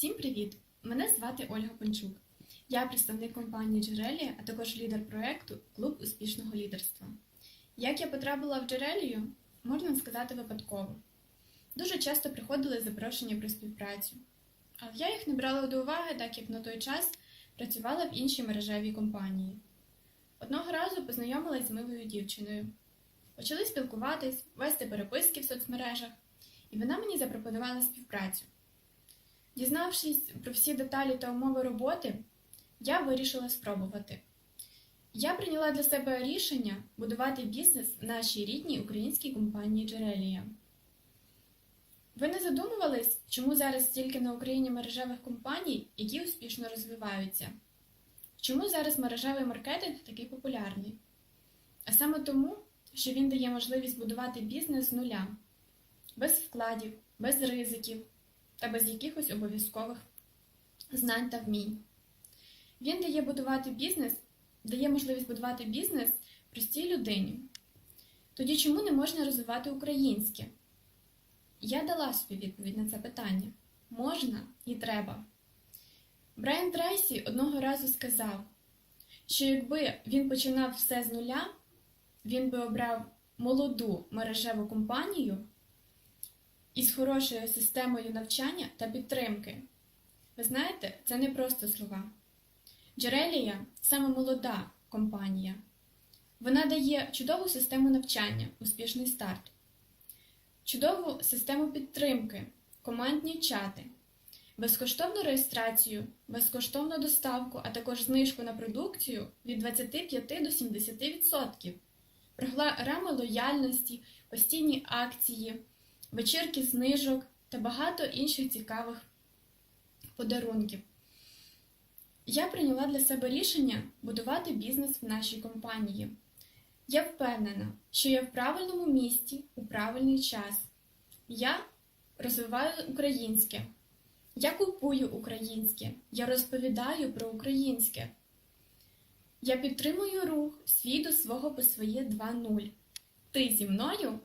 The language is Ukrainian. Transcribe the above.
Всім привіт! Мене звати Ольга Панчук. Я представник компанії Джерелія, а також лідер проєкту Клуб успішного лідерства. Як я потрапила в Джерелію, можна сказати випадково. Дуже часто приходили запрошення про співпрацю, але я їх не брала до уваги, так як на той час працювала в іншій мережевій компанії. Одного разу познайомилась з милою дівчиною. Почали спілкуватись, вести переписки в соцмережах, і вона мені запропонувала співпрацю. Дізнавшись про всі деталі та умови роботи, я вирішила спробувати. Я прийняла для себе рішення будувати бізнес в нашій рідній українській компанії Джерелія. Ви не задумувались, чому зараз стільки на Україні мережевих компаній, які успішно розвиваються? Чому зараз мережевий маркетинг такий популярний? А саме тому, що він дає можливість будувати бізнес з нуля, без вкладів, без ризиків та без якихось обов'язкових знань та вмінь. Він дає будувати бізнес, дає можливість будувати бізнес простій людині. Тоді чому не можна розвивати українське? Я дала собі відповідь на це питання: можна і треба. Брайан Трейсі одного разу сказав, що якби він починав все з нуля, він би обрав молоду мережеву компанію із хорошою системою навчання та підтримки. Ви знаєте, це не просто слова. Джерелія саме молода компанія. Вона дає чудову систему навчання, успішний старт, чудову систему підтримки, командні чати, безкоштовну реєстрацію, безкоштовну доставку, а також знижку на продукцію від 25 до 70%, програми лояльності, постійні акції вечірки знижок та багато інших цікавих подарунків. Я прийняла для себе рішення будувати бізнес в нашій компанії. Я впевнена, що я в правильному місті у правильний час. Я розвиваю українське. Я купую українське, я розповідаю про українське. Я підтримую рух свій до свого по своє 2.0. Ти зі мною